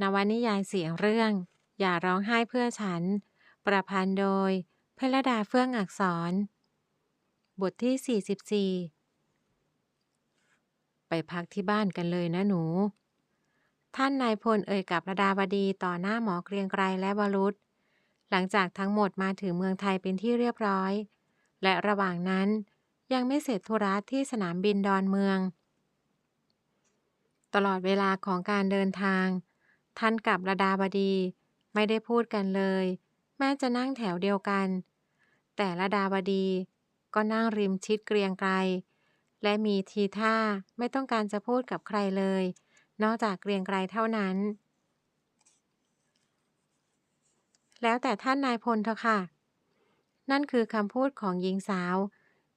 นวนิยายเสียงเรื่อง อย่าร้องไห้เพื่อฉัน ประพันธ์โดย เพลดาเฟื่องอักษร บทที่ 44 ไปพักที่บ้านกันเลยนะหนู ท่านนายพลเอ่ยกับระดาบดีต่อหน้าหมอเกรียงไกรและวรุษหลังจากทั้งหมดมาถึงเมืองไทยเป็นที่เรียบร้อย และระหว่างนั้นยังไม่เสร็จธุระที่สนามบินดอนเมือง ตลอดเวลาของการเดินทาง ท่านกับระดาบดี ไม่ได้พูดกันเลย แม้จะนั่งแถวเดียวกัน แต่ระดาบดีก็นั่งริมชิดเกรียงไกรและมีทีท่าไม่ต้องการจะพูดกับใครเลย นอกจากเกรียงไกรเท่านั้น แล้วแต่ท่านนายพลเถอะค่ะ นั่นคือคำพูดของหญิงสาว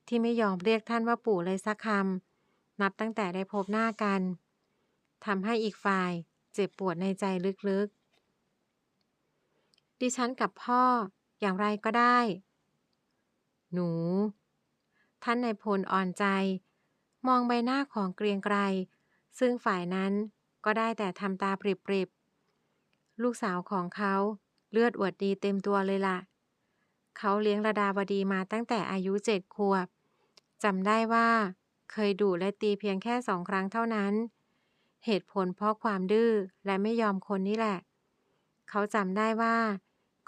ที่ไม่ยอมเรียกท่านว่าปู่เลยสักคำนับตั้งแต่ได้พบหน้ากันทำให้อีกฝ่าย เจ็บปวดในใจลึกๆ ดิฉันกับพ่ออย่างไรก็ได้ หนู ท่านนายพลอ่อนใจ มองใบหน้าของเกรียงไกร ซึ่งฝ่ายนั้นก็ได้แต่ทำตาปริบๆ ลูกสาวของเขาเลือดอวดดีเต็มตัวเลยล่ะ เขาเลี้ยงระดาบดีมาตั้งแต่อายุเจ็ดขวบจำได้ว่าเคยดุและตีเพียงแค่สองครั้งเท่านั้น เหตุผลเพราะความดื้อและไม่ยอมคนนี่แหละ เขาจำได้ว่า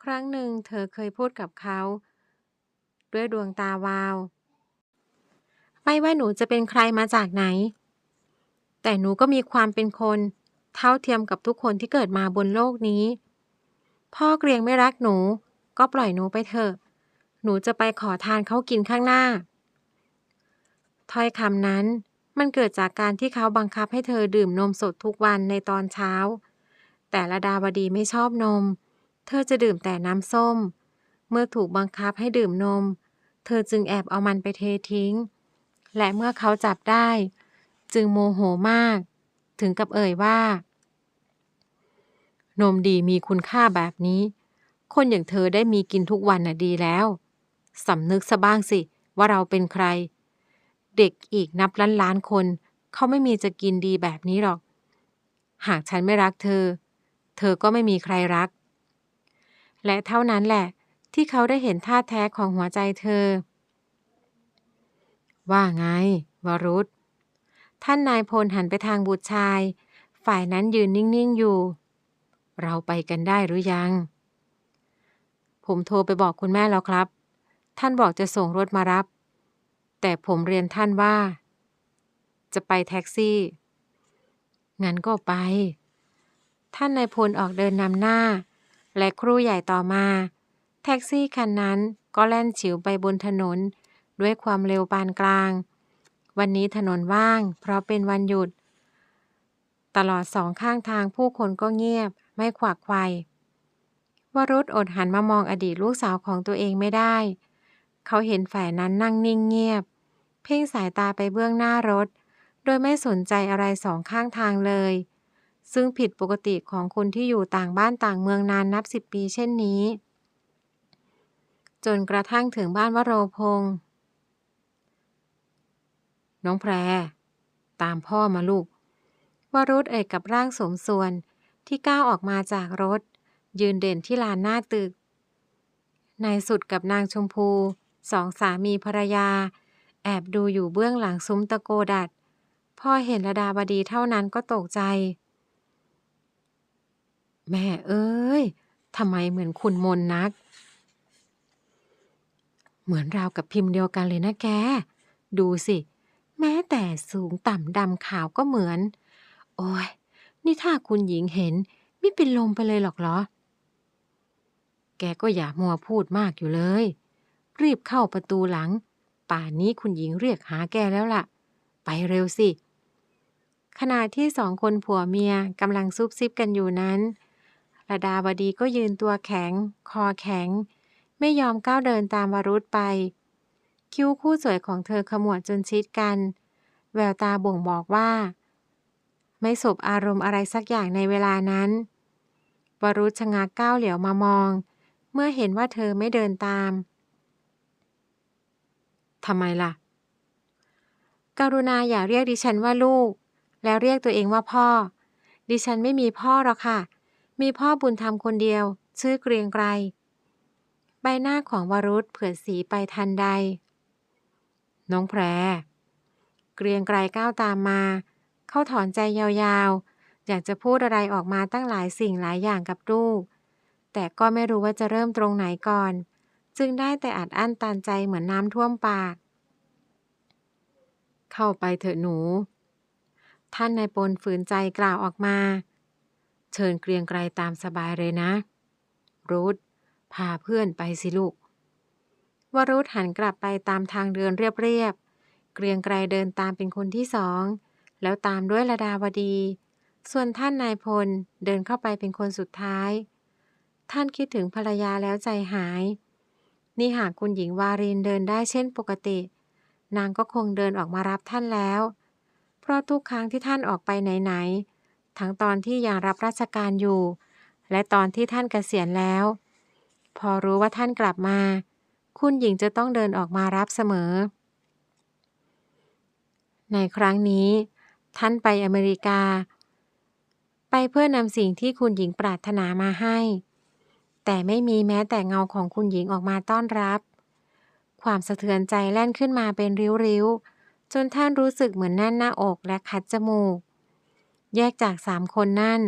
ครั้งหนึ่งเธอเคยพูดกับเขา ด้วยดวงตาวาว ไม่ว่าหนูจะเป็นใครมาจากไหน แต่หนูก็มีความเป็นคน เท่าเทียมกับทุกคนที่เกิดมาบนโลกนี้ พ่อเกรียงไม่รักหนู ก็ปล่อยหนูไปเถอะ หนูจะไปขอทานเขากินข้างหน้าถ้อยคำนั้น มันเกิดจากการที่เขาบังคับให้เธอดื่มนมสดทุกวันในตอนเช้า แต่ละดาวดีไม่ชอบนม เธอจะดื่มแต่น้ำส้ม เมื่อถูกบังคับให้ดื่มนม เธอจึงแอบเอามันไปเททิ้ง และเมื่อเขาจับได้ จึงโมโหมาก ถึงกับเอ่ยว่า นมดีมีคุณค่าแบบนี้ คนอย่างเธอได้มีกินทุกวันน่ะดีแล้วสำนึกซะบ้างสิว่าเราเป็นใคร เด็กอีกนับล้านล้านคน เขาไม่มีจะกินดีแบบนี้หรอก หากฉันไม่รักเธอ เธอก็ไม่มีใครรัก และเท่านั้นแหละ ที่เขาได้เห็นท่าแท้ของหัวใจเธอ ว่าไง วรุษท่านนายพลหันไปทางบุตรชาย ฝ่ายนั้นยืนนิ่ง ๆ อยู่ เราไปกันได้หรือยัง ผมโทรไปบอกคุณแม่แล้วครับ ท่านบอกจะส่งรถมารับ แต่ผมเรียนท่านว่า จะไปแท็กซี่ งั้นก็ไป ท่านนายพลออกเดินนำหน้า และครูใหญ่ต่อมา แท็กซี่คันนั้นก็แล่นฉิวไปบนถนน ด้วยความเร็วปานกลาง วันนี้ถนนว่าง เพราะเป็นวันหยุด ตลอดสองข้างทางผู้คนก็เงียบ ไม่ขวักไขววรุษอดหันมามองอดีตลูกสาวของตัวเองไม่ได้ เขาเห็นฝ่ายนั้นนั่งนิ่งเงียบ พ่งสายตาไปเบื้องหน้ารถ โดยไม่สนใจอะไรสองข้างทางเลย ซึ่งผิดปกติของคนที่อยู่ต่างบ้านต่างเมืองนานนับสิบปีเช่นนี้ จนกระทั่งถึงบ้านวโรพงษ์น้องแพร ตามพ่อมาลูกวรุษเอ่ยกับร่างสมส่วนที่ก้าวออกมาจากรถ ยืนเด่นที่ลานหน้าตึกนายสุดกับนางชมพูสองสามีภรรยา อบดูอยู่เบื้องหลังซุ้มตะโกดัดพ่อเห็นระดาบดีเท่านั้นก็ตกใจ แม่เอ้ยทำไมเหมือนคุณมนนัก เหมือนราวกับพิมพ์เดียวกันเลยนะแก ดูสิ แม้แต่สูงต่ำดำขาวก็เหมือน โอ้ยนี่ถ้าคุณหญิงเห็น ไม่เป็นลมไปเลยหรอกเหรอ แกก็อย่ามัวพูดมากอยู่เลย รีบเข้าประตูหลัง ป่านนี้คุณหญิงเรียกหาแกแล้วล่ะ ไปเร็วสิ ขณะที่สองคนผัวเมียกำลังซุบซิบกันอยู่นั้นระดาบดีก็ยืนตัวแข็ง คอแข็ง ไม่ยอมก้าวเดินตามวรุษไป คิ้วคู่สวยของเธอขมวดจนชิดกัน แววตาบ่งบอกว่า ไม่สบอารมณ์อะไรสักอย่างในเวลานั้นวรุษชะงักก้าวเหลียวมามอง เมื่อเห็นว่าเธอไม่เดินตาม ทำไมล่ะ กรุณาอย่าเรียกดิฉันว่าลูก แล้วเรียกตัวเองว่าพ่อ ดิฉันไม่มีพ่อหรอกค่ะ มีพ่อบุญธรรมคนเดียว ชื่อเกรียงไกร ใบหน้าของวรุษเผื่อสีไปทันใด น้องแพร เกรียงไกรก้าวตามมา เข้าถอนใจยาวๆ อยากจะพูดอะไรออกมาตั้งหลายสิ่งหลายอย่างกับลูก แต่ก็ไม่รู้ว่าจะเริ่มตรงไหนก่อน จึงได้แต่อัดอั้นตันใจเหมือนน้ำท่วมปาก เข้าไปเถอะหนู ท่านนายปนฝืนใจกล่าวออกมา เชิญเกรียงไกรตามสบายเลยนะรุธพาเพื่อนไปสิลูกวรุธหันกลับไปตามทางเดินเรียบๆ เกรียงไกรเดินตามเป็นคนที่สอง แล้วตามด้วยระดาวดี ส่วนท่านนายพลเดินเข้าไปเป็นคนสุดท้าย ท่านคิดถึงภรรยาแล้วใจหาย นี่หากคุณหญิงวารินเดินได้เช่นปกติ นางก็คงเดินออกมารับท่านแล้ว เพราะทุกครั้งที่ท่านออกไปไหนๆทั้งตอนที่ยังรับราชการอยู่ และตอนที่ท่านเกษียณแล้ว พอรู้ว่าท่านกลับมา คุณหญิงจะต้องเดินออกมารับเสมอ ในครั้งนี้ ท่านไปอเมริกา ไปเพื่อนำสิ่งที่คุณหญิงปรารถนามาให้ แต่ไม่มีแม้แต่เงาของคุณหญิงออกมาต้อนรับ ความสะเทือนใจแล่นขึ้นมาเป็นริ้วๆ จนท่านรู้สึกเหมือนแน่นหน้าอกและคัดจมูก แยกจากสามคนนั่น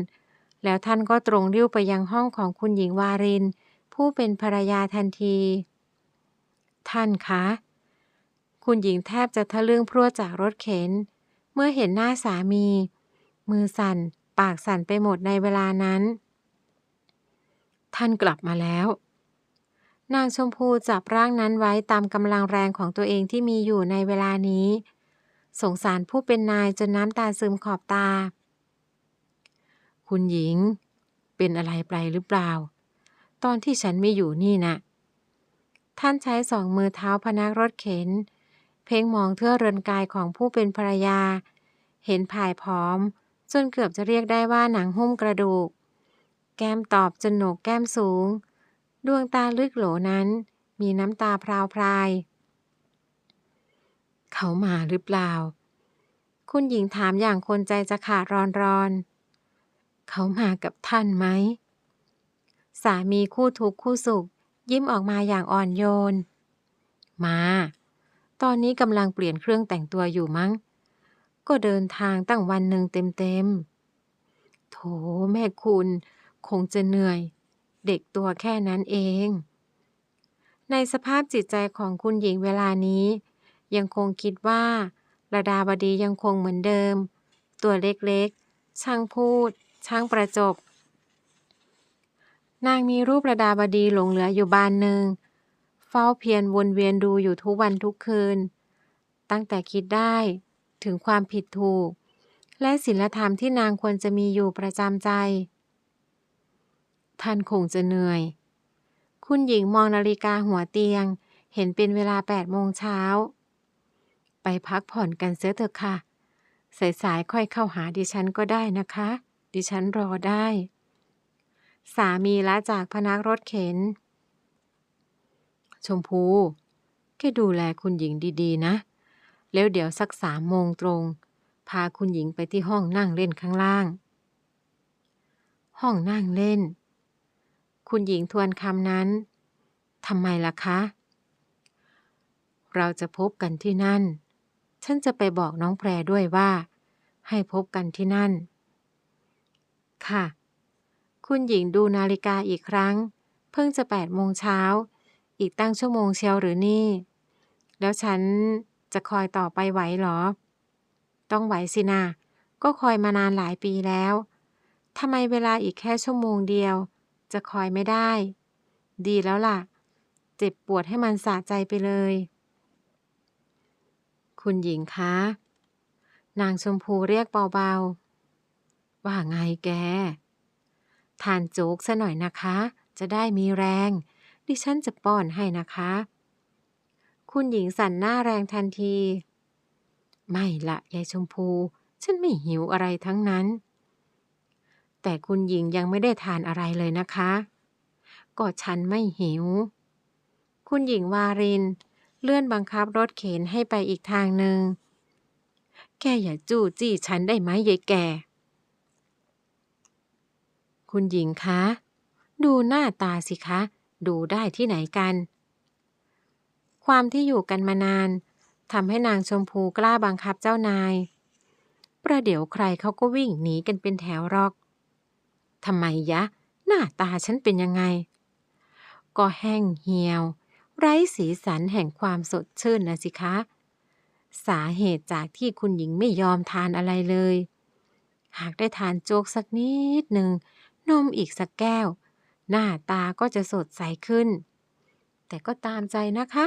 แล้วท่านก็ตรงริ้วไปยังห้องของคุณหญิงวาริน ผู้เป็นภรรยาทันที ท่านคะ คุณหญิงแทบจะทะลึ่งพรวดจากรถเข็น เมื่อเห็นหน้าสามี มือสั่น ปากสั่นไปหมดในเวลานั้น ท่านกลับมาแล้ว นางชมพูจับร่างนั้นไว้ตามกำลังแรงของตัวเองที่มีอยู่ในเวลานี้ สงสารผู้เป็นนายจนน้ำตาซึมขอบตา คุณหญิง เป็นอะไรไปหรือเปล่า ตอนที่ฉันไม่อยู่นี่นะ ท่านใช้สองมือเท้าพนักรถเข็น เพ่งมองเทื่อเรือนกายของผู้เป็นภรรยา เห็นผายผอม จนเกือบจะเรียกได้ว่าหนังหุ้มกระดูก แก้มตอบจนโหนกแก้มสูง ดวงตาลึกโหลนั้น มีน้ำตาพราวพราย เขามาหรือเปล่า คุณหญิงถามอย่างคนใจจะขาดรอนรอนเขามากับท่านไหม สามีคู่ทุกคู่สุข ยิ้มออกมาอย่างอ่อนโยน มา ตอนนี้กำลังเปลี่ยนเครื่องแต่งตัวอยู่มั้ง ก็เดินทางตั้งวันหนึ่งเต็มๆโถแม่คุณ คงจะเหนื่อย เด็กตัวแค่นั้นเอง ในสภาพจิตใจของคุณหญิงเวลานี้ ยังคงคิดว่าระดาบดียังคงเหมือนเดิม ตัวเล็กๆ ช่างพูด ช่างประจบ นางมีรูประดาบดีหลงเหลืออยู่บานหนึ่ง เฝ้าเพียรวนเวียนดูอยู่ทุกวันทุกคืน ตั้งแต่คิดได้ถึงความผิดถูก และศีลธรรมที่นางควรจะมีอยู่ประจำใจ ท่านคงจะเหนื่อย คุณหญิงมองนาฬิกาหัวเตียง เห็นเป็นเวลาแปดโมงเช้า ไปพักผ่อนกันเสียเถอะค่ะ สายๆค่อยเข้าหาดิฉันก็ได้นะคะ ดิฉันรอได้ สามีละจากพนักรถเข็น ชมพูแกดูแลคุณหญิงดีๆ นะ แล้วเดี๋ยวสักสามโมงตรง พาคุณหญิงไปที่ห้องนั่งเล่นข้างล่าง ห้องนั่งเล่น คุณหญิงทวนคำนั้นทำไมล่ะคะ เราจะพบกันที่นั่น ฉันจะไปบอกน้องแพรด้วยว่า ให้พบกันที่นั่น ค่ะ คุณหญิงดูนาฬิกาอีกครั้ง เพิ่งจะแปดโมงเช้า อีกตั้งชั่วโมงเชียวหรือนี่ แล้วฉันจะคอยต่อไปไหวหรอ ต้องไหวสินะ ก็คอยมานานหลายปีแล้วทำไมเวลาอีกแค่ชั่วโมงเดียว จะคอยไม่ได้ ดีแล้วล่ะ เจ็บปวดให้มันสะใจไปเลย คุณหญิงคะ นางชมพูเรียกเบาๆ ว่าไงแก ทานโจ๊กซะหน่อยนะคะ จะได้มีแรง ดิฉันจะป้อนให้นะคะ คุณหญิงสั่นหน้าแรงทันที ไม่ละยายชมพู ฉันไม่หิวอะไรทั้งนั้น แต่คุณหญิงยังไม่ได้ทานอะไรเลยนะคะ ก็ฉันไม่หิว คุณหญิงวาริน เลื่อนบังคับรถเข็นให้ไปอีกทางหนึ่ง แกอย่าจู้จี้ฉันได้ไหมยายแก่คุณหญิงคะ ดูหน้าตาสิคะ ดูได้ที่ไหนกัน ความที่อยู่กันมานานทำให้นางชมพูกล้าบังคับเจ้านาย ประเดี๋ยวใครเขาก็วิ่งหนีกันเป็นแถวรอก ทำไมยะ หน้าตาฉันเป็นยังไง ก็แห้งเหี่ยว ไร้สีสันแห่งความสดชื่นนะสิคะ สาเหตุจากที่คุณหญิงไม่ยอมทานอะไรเลย หากได้ทานโจ๊กสักนิดหนึ่ง นมอีกสักแก้ว หน้าตาก็จะสดใสขึ้น แต่ก็ตามใจนะคะ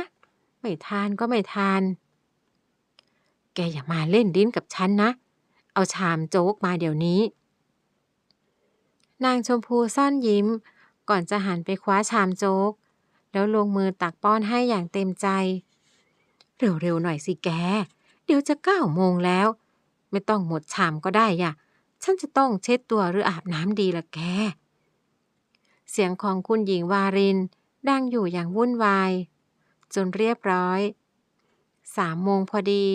ไม่ทานก็ไม่ทาน แกอย่ามาเล่นดิ้นกับฉันนะ เอาชามโจ๊กมาเดี๋ยวนี้ นางชมพูซ่อนยิ้ม ก่อนจะหันไปคว้าชามโจ๊ก แล้วลงมือตักป้อนให้อย่างเต็มใจ เร็วๆหน่อยสิแก เดี๋ยวจะเก้าโมงแล้ว ไม่ต้องหมดชามก็ได้ย่ะ ฉันจะต้องเช็ดตัวหรืออาบน้ำดีละแก เสียงของคุณหญิงวารินดังอยู่อย่างวุ่นวาย จนเรียบร้อยสามโมงพอดี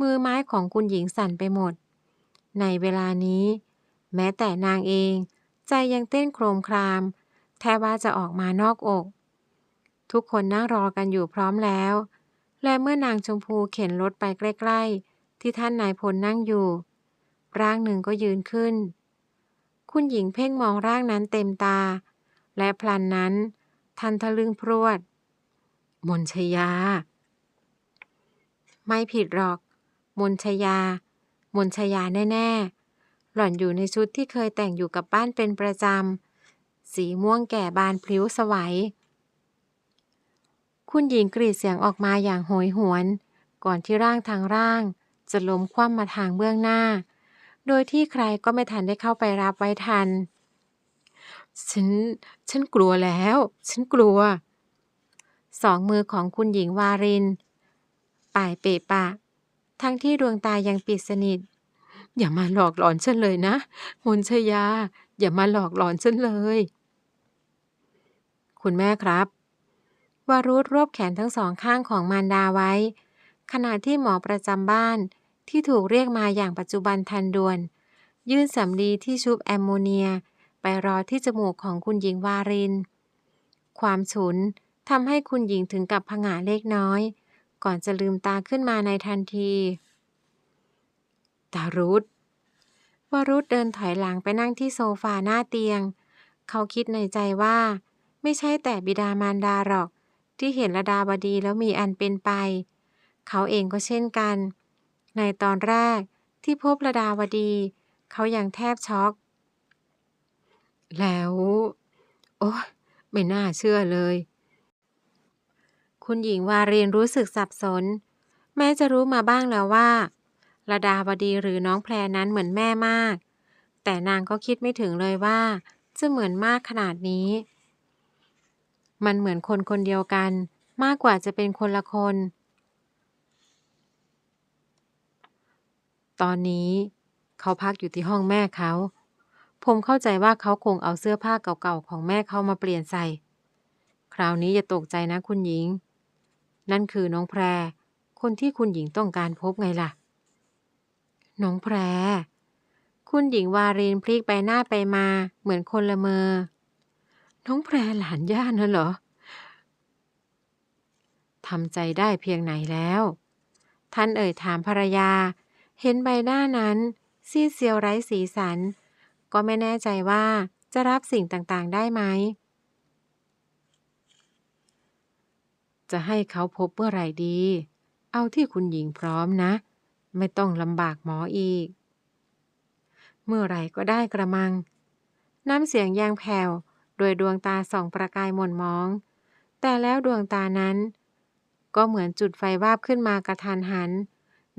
มือไม้ของคุณหญิงสั่นไปหมด ในเวลานี้ แม้แต่นางเอง ใจยังเต้นโครมคราม แทบว่าจะออกมานอกอก ทุกคนนั่งรอกันอยู่พร้อมแล้ว และเมื่อนางชมพูเข็นรถไปใกล้ๆ ที่ท่านนายพลนั่งอยู่ ร่างหนึ่งก็ยืนขึ้น คุณหญิงเพ่งมองร่างนั้นเต็มตา และพลันนั้น ทันทะลึงพรวด มนชยา ไม่ผิดหรอก มนชยา มนชยาแน่ ๆ หล่อนอยู่ในชุดที่เคยแต่งอยู่กับบ้านเป็นประจำ สีม่วงแก่บานพลิ้วสวัย คุณหญิงกรีดเสียงออกมาอย่างโหยหวน ก่อนที่ร่างทางร่าง จะล้มคว่ำมาทางเบื้องหน้า โดยที่ใครก็ไม่ทันได้เข้าไปรับไว้ทัน ฉัน ฉันกลัวแล้ว ฉันกลัว สองมือของคุณหญิงวาริน ป่ายเปะปะ ทั้งที่ดวงตายังปิดสนิท อย่ามาหลอกหลอนฉันเลยนะมนชยา อย่ามาหลอกหลอนฉันเลย คุณแม่ครับวารุธรวบแขนทั้งสองข้างของมารดาไว้ ขณะที่หมอประจำบ้านที่ถูกเรียกมาอย่างปัจจุบันทันด่วน ยื่นสำลีที่ชุบแอมโมเนีย ไปรอที่จมูกของคุณหญิงวาริน ความฉุนทำให้คุณหญิงถึงกับผงาเล็กน้อย ก่อนจะลืมตาขึ้นมาในทันที ตารุธวารุธเดินถอยหลังไปนั่งที่โซฟาหน้าเตียง เขาคิดในใจว่า ไม่ใช่แต่บิดามารดาหรอก ที่เห็นระดาบดีแล้วมีอันเป็นไป เขาเองก็เช่นกัน ในตอนแรกที่พบระดาวดี เขายังแทบช็อก แล้ว โอ้ไม่น่าเชื่อเลย คุณหญิงวาเรียนรู้สึกสับสน แม้จะรู้มาบ้างแล้วว่า ระดาบดีหรือน้องแพรนั้นเหมือนแม่มาก แต่นางก็คิดไม่ถึงเลยว่า จะเหมือนมากขนาดนี้ มันเหมือนคนคนเดียวกัน มากกว่าจะเป็นคนละคน ตอนนี้เขาพักอยู่ที่ห้องแม่เขา ผมเข้าใจว่าเขาคงเอาเสื้อผ้าเก่าๆของแม่เขามาเปลี่ยนใส่ คราวนี้อย่าตกใจนะคุณหญิง นั่นคือน้องแพร คนที่คุณหญิงต้องการพบไงล่ะ น้องแพร คุณหญิงวารินพลิกไปหน้าไปมาเหมือนคนละเมอ น้องแพรหลานย่าน่ะเหรอทำใจได้เพียงไหนแล้ว ท่านเอ่ยถามภรรยา เห็นใบหน้านั้น ซีดเซียวไร้สีสัน ก็ไม่แน่ใจว่าจะรับสิ่งต่างๆได้ไหม จะให้เขาพบเมื่อไหร่ดี เอาที่คุณหญิงพร้อมนะ ไม่ต้องลำบากหมออีก เมื่อไหร่ก็ได้กระมัง น้ำเสียงยางแผ่วโดยดวงตาส่องประกายหม่นมอง แต่แล้วดวงตานั้น ก็เหมือนจุดไฟวาบขึ้นมากระทันหัน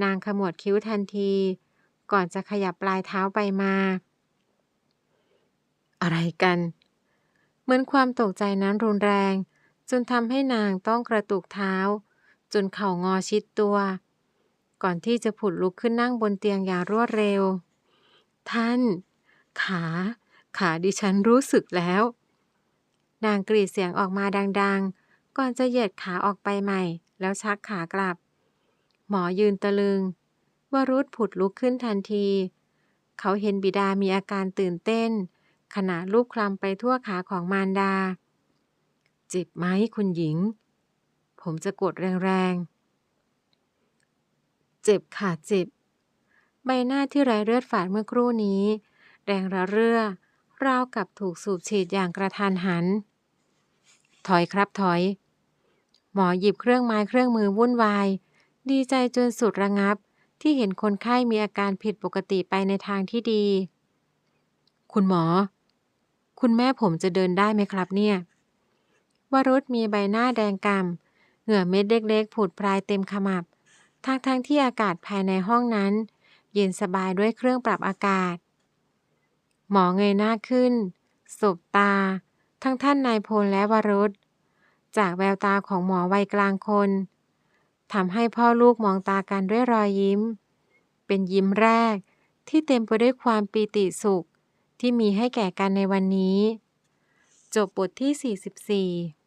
นางขมวดคิ้วทันที ก่อนจะขยับปลายเท้าไปมา อะไรกัน เหมือนความตกใจนั้นรุนแรง จนทำให้นางต้องกระตุกเท้า จนเข่างอชิดตัว ก่อนที่จะผุดลุกขึ้นนั่งบนเตียงอย่างรวดเร็ว ท่าน ขา ขาดิฉันรู้สึกแล้ว นางกรีดเสียงออกมาดัง ๆ ก่อนจะเหยียดขาออกไปใหม่ แล้วชักขากลับ หมอยืนตะลึงวรุษผุดลุกขึ้นทันที เขาเห็นบิดามีอาการตื่นเต้น ขณะลูบคลำไปทั่วขาของมารดา เจ็บไหมคุณหญิง ผมจะกดแรงๆ เจ็บค่ะเจ็บ ใบหน้าที่ไร้เลือดฝาดเมื่อครู่นี้แรงระเรื่อ ราวกับถูกสูบฉีดอย่างกระทันหัน ถอยครับถอย หมอหยิบเครื่องไม้เครื่องมือวุ่นวาย ดีใจจนสุดระงับที่เห็นคนไข้มีอาการผิดปกติไปในทางที่ดี คุณหมอ คุณแม่ผมจะเดินได้ไหมครับเนี่ยวรุษมีใบหน้าแดงกำ่ำเหงื่อเม็ดเล็กๆ ผุดพรายเต็มขมับ ทั้งๆทที่อากาศภายในห้องนั้น เย็นสบายด้วยเครื่องปรับอากาศ หมอเงยหน้าขึ้น สบตา ทั้งท่านนายพลและวรุษ จากแววตาของหมอวัยกลางคนทำให้พ่อลูกมองตากันด้วยรอยยิ้ม เป็นยิ้มแรกที่เต็มไปด้วยความปีติสุขที่มีให้แก่กันในวันนี้ จบบทที่ 44